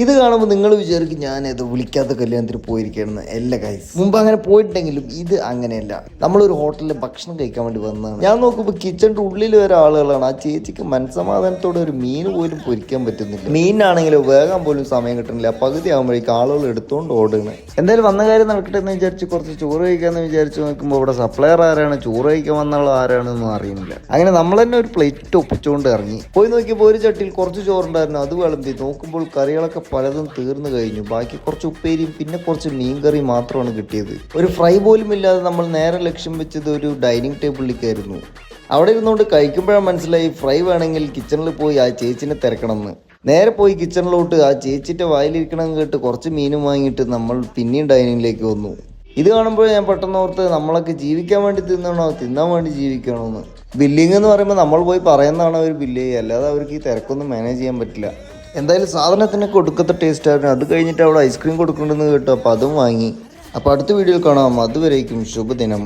ഇത് കാണുമ്പോൾ നിങ്ങൾ വിചാരിക്കും ഞാൻ ഏതോ വിളിക്കാത്ത കല്യാണത്തിന് പോയിരിക്കണമെന്ന് എല്ലാ കൈസ് മുമ്പ് അങ്ങനെ പോയിട്ടുണ്ടെങ്കിലും ഇത് അങ്ങനെയല്ല. നമ്മളൊരു ഹോട്ടലിൽ ഭക്ഷണം കഴിക്കാൻ വേണ്ടി വന്നതാണ്. ഞാൻ നോക്കുമ്പോൾ കിച്ചണിന്റെ ഉള്ളിൽ വരെ ആളുകളാണ്. ആ ചേച്ചിക്ക് മനസ്സമാധാനത്തോടെ ഒരു മീൻ പോലും പൊരിക്കാൻ പറ്റുന്നില്ല. മീനാണെങ്കിലും വേഗം പോലും സമയം കിട്ടുന്നില്ല പകുതി ആകുമ്പോഴേക്കും ആളുകൾ എടുത്തുകൊണ്ട് ഓടുകയാണ്. എന്തായാലും വന്ന കാര്യം നടക്കട്ടെ എന്ന് വിചാരിച്ച് കുറച്ച് ചോറ് കഴിക്കാന്ന് വിചാരിച്ച് നോക്കുമ്പോൾ ഇവിടെ സപ്ലയർ ആരാണ്? ചോറ് കഴിക്കാൻ വന്നുള്ള ആരാണെന്നൊന്നും അറിയുന്നില്ല. അങ്ങനെ നമ്മൾ തന്നെ ഒരു പ്ലേറ്റ് ഒപ്പിച്ചുകൊണ്ട് ഇറങ്ങി. പോയി നോക്കിയപ്പോൾ ഒരു ചട്ടിയിൽ കുറച്ച് ചോറുണ്ടായിരുന്നു. അത് വിളമ്പി. നോക്കുമ്പോൾ കറികളൊക്കെ പലതും തീർന്നു കഴിഞ്ഞു. ബാക്കി കുറച്ച് ഉപ്പേരിയും പിന്നെ കുറച്ച് മീൻ മീൻകറി മാത്രമാണ് കിട്ടിയത്. ഒരു ഫ്രൈ പോലും ഇല്ലാതെ നമ്മൾ നേരെ ലക്ഷ്യം വെച്ചത് ഒരു ഡൈനിങ് ടേബിളിലേക്കായിരുന്നു. അവിടെ ഇരുന്നുകൊണ്ട് കഴിക്കുമ്പോഴാണ് മനസ്സിലായി ഫ്രൈ വേണമെങ്കിൽ കിച്ചണിൽ പോയി ആ ചേച്ചിനെ തിരക്കണമെന്ന്. നേരെ പോയി കിച്ചണിലോട്ട് ആ ചേച്ചിന്റെ വായിലിരിക്കണം കേട്ട് കുറച്ച് മീനും വാങ്ങിയിട്ട് നമ്മൾ പിന്നെയും ഡൈനിങ്ങിലേക്ക് വന്നു. ഇത് കാണുമ്പോൾ ഞാൻ പെട്ടെന്ന് ഓർത്ത് നമ്മളൊക്കെ ജീവിക്കാൻ വേണ്ടി തിന്നണോ? തിന്നാൻ വേണ്ടി ജീവിക്കണോ എന്ന് ബില്ലിംഗ് എന്ന് പറയുമ്പോൾ നമ്മൾ പോയി പറയുന്നതാണ് അവർ ബില്ല്. അല്ലാതെ അവർക്ക് ഈ തിരക്കൊന്നും മാനേജ് ചെയ്യാൻ പറ്റില്ല. എന്തായാലും സാധനത്തിനൊക്കെ ഒടുക്കത്തെ ടേസ്റ്റ് ആയിരുന്നു. അത് കഴിഞ്ഞിട്ട് അവിടെ ഐസ്ക്രീം കൊടുക്കുന്നുണ്ടെന്ന് കേട്ടു. അപ്പോൾ അതും വാങ്ങി. അപ്പോൾ അടുത്ത വീഡിയോയിൽ കാണാം. അതുവരേക്കും ശുഭദിനം.